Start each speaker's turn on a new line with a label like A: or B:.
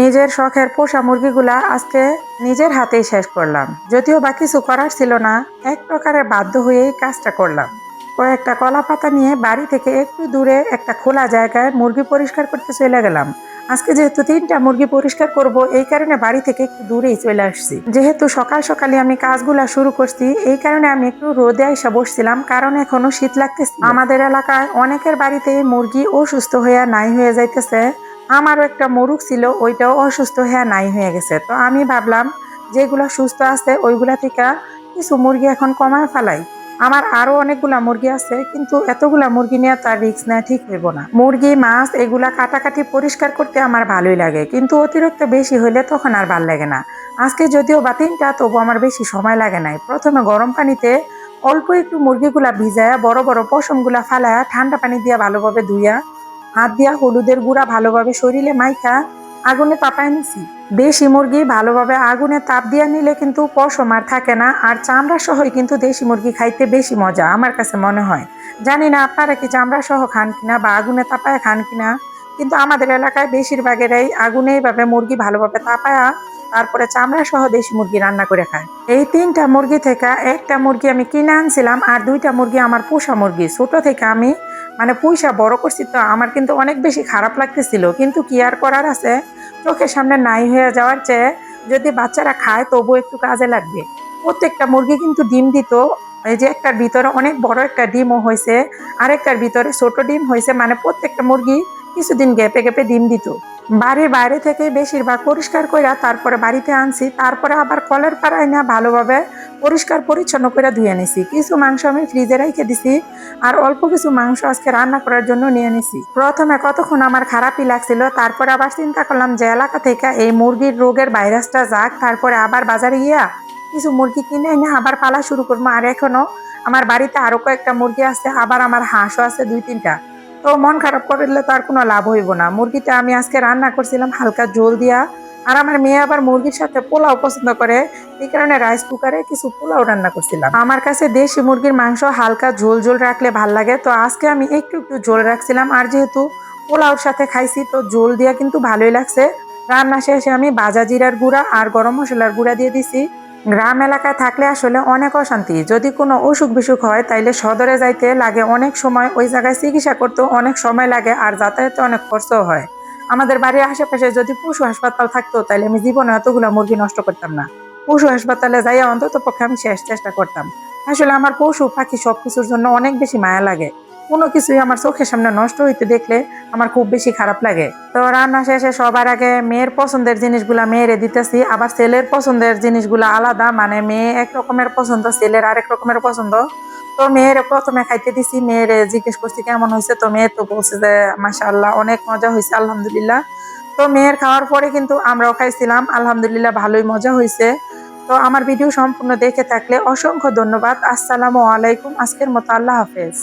A: নিজের শখের পোষা মুরগিগুলা আজকে নিজের হাতেই শেষ করলাম। যদিও বা কিছু করার ছিল না, এক প্রকারের বাধ্য হয়েই কাজটা করলাম। কয়েকটা কলা পাতা নিয়ে বাড়ি থেকে একটু দূরে একটা খোলা জায়গায় মুরগি পরিষ্কার করতে চলে গেলাম। আজকে যেহেতু তিনটা মুরগি পরিষ্কার করব, এই কারণে বাড়ি থেকে একটু দূরেই চলে আসছি। যেহেতু সকাল সকালে আমি কাজগুলা শুরু করছি, এই কারণে আমি একটু রোদে এসে বসছিলাম, কারণ এখনও শীত লাগতেছে। আমাদের এলাকায় অনেকের বাড়িতে মুরগি অসুস্থ হয়ে নাই হয়ে যাইতেছে। আমারও একটা মোরগ ছিল, ওইটাও অসুস্থ হয়ে নাই হয়ে গেছে। তো আমি ভাবলাম, যেগুলো সুস্থ আছে, ওইগুলা থেকে কিছু মুরগি এখন কমায় ফেলাই। আমার আরও অনেকগুলা মুরগি আছে, কিন্তু এতগুলা মুরগি নিয়ে তার রিক্স নেওয়া ঠিক হইব না। মুরগি, মাছ, এগুলা কাটাকাটি পরিষ্কার করতে আমার ভালোই লাগে, কিন্তু অতিরিক্ত বেশি হইলে তখন আর ভালো লাগে না। আজকে যদিও বা তিনটা, তবু আমার বেশি সময় লাগে নাই। প্রথমে গরম পানিতে অল্প একটু মুরগিগুলা ভিজায়া, বড় বড় পশমগুলা ফালায়া, ঠান্ডা পানি দিয়া ভালোভাবে ধুইয়া হাত দিয়া হলুদের গুঁড়া ভালোভাবে শরীরে মাইকা আগুনে তাপায় নিছি। দেশি মুরগি ভালোভাবে আগুনে তাপ দিয়া নিলে কিন্তু পশম আর থাকে না, আর চামড়া সহই কিন্তু দেশি মুরগি খাইতে বেশি মজা, আমার কাছে মনে হয়। জানি না আপনারা কি চামড়া সহ খান কিনা বা আগুনে তাপায় খান কিনা, কিন্তু আমাদের এলাকায় বেশিরভাগেরাই আগুনে এইভাবে মুরগি ভালোভাবে তাপায়া তারপরে চামড়া সহ দেশি মুরগি রান্না করে খায়। এই তিনটা মুরগি থেকে একটা মুরগি আমি কিনে আনছিলাম আর দুইটা মুরগি আমার পোষা মুরগি। ছোট থেকে আমি মানে পয়সা বড় করছি তো আমার কিন্তু অনেক বেশি খারাপ লাগতেছিল। কিন্তু কি আর করার আছে? চোখের সামনে নাই হয়ে যাওয়ার চেয়ে যদি বাচ্চারা খায় তবু একটু কাজে লাগবে। প্রত্যেকটা মুরগি কিন্তু ডিম দিত। এই যে একটার ভিতরে অনেক বড় একটা ডিমও হয়েছে, আরেকটার ভিতরে ছোট ডিম হয়েছে মানে প্রত্যেকটা মুরগি কিছুদিন গেপে গেপে ডিম দিত। বাড়ির বাইরে থেকে বেশিরভাগ পরিষ্কার কইরা তারপরে বাড়িতে আনছি, তারপরে আবার কলের পাড়ায় না ভালোভাবে পরিষ্কার পরিচ্ছন্ন করে ধুয়ে নিছি। কিছু মাংস আমি ফ্রিজে রেখে দিছি আর অল্প কিছু মাংস আজকে রান্না করার জন্য নিয়ে নিছি। প্রথমে কতক্ষণ আমার খারাপই লাগছিল, তারপরে আবার চিন্তা করলাম যে এলাকা থেকে এই মুরগির রোগের ভাইরাসটা যাক, তারপরে আবার বাজারে গিয়া কিছু মুরগি কিনে এনে আবার পালা শুরু করব। আর এখনও আমার বাড়িতে আরও কয়েকটা মুরগি আছে, আবার আমার হাঁসও আছে দুই তিনটা তো মন খারাপ করলে তো আর কোনো লাভ হইব না। মুরগিটা আমি আজকে রান্না করছিলাম হালকা জল দিয়া। আর আমার মেয়ে আবার মুরগির সাথে পোলাও পছন্দ করে। এই কারণে রাইস কুকারে কিছু পোলাও রান্না করছিলাম। আমার কাছে দেশি মুরগির মাংস হালকা ঝোল ঝোল রাখলে ভালো লাগে। তো আজকে আমি একটু একটু ঝোল রাখছিলাম। আর যেহেতু পোলাওর সাথে খাইছি, তো ঝোল দিয়া কিন্তু ভালোই লাগছে। রান্না শেষে আমি বাজা জিরার গুঁড়া আর গরম মশলার গুঁড়া দিয়ে দিছি। গ্রাম এলাকায় থাকলে আসলে অনেক অশান্তি। যদি কোনো অসুখ বিসুখ হয়, তাইলে সদরে যাইতে লাগে অনেক সময়, ওই জায়গায় চিকিৎসা করতেও অনেক সময় লাগে আর যাতায়াতে অনেক খরচও হয়। আমাদের বাড়ির আশেপাশে যদি পশু হাসপাতাল থাকতো তাহলে আমি জীবনে এতগুলো মুরগি নষ্ট করতাম না। পশু হাসপাতালে যাইয়া অন্তত পক্ষে আমি শেষ চেষ্টা করতাম। আসলে আমার পশু, পাখি সব কিছুর জন্য অনেক বেশি মায়া লাগে। কোনো কিছুই আমার চোখের সামনে নষ্ট হইতে দেখলে আমার খুব বেশি খারাপ লাগে। তো রান্না শেষে সবার আগে মেয়ের পছন্দের জিনিসগুলা মেয়েরে দিতেছি। আবার ছেলের পছন্দের জিনিসগুলা আলাদা মানে মেয়ে এক রকমের পছন্দ, ছেলের আরেক রকমের পছন্দ। তো মেয়ের প্রথমে খাইতে দিছি, মেয়ের জিজ্ঞেস করছি, কেমন হয়েছে তো মেয়ে তো বলছে যে, মাশাআল্লাহ, অনেক মজা হয়েছে আলহামদুলিল্লাহ। তো মেয়ের খাওয়ার পরে কিন্তু আমরাও খাইছিলাম, আলহামদুলিল্লাহ, ভালোই মজা হয়েছে তো আমার ভিডিও সম্পূর্ণ দেখে থাকলে অসংখ্য ধন্যবাদ। আসসালামু আলাইকুম, আজকের মতো আল্লাহ হাফেজ।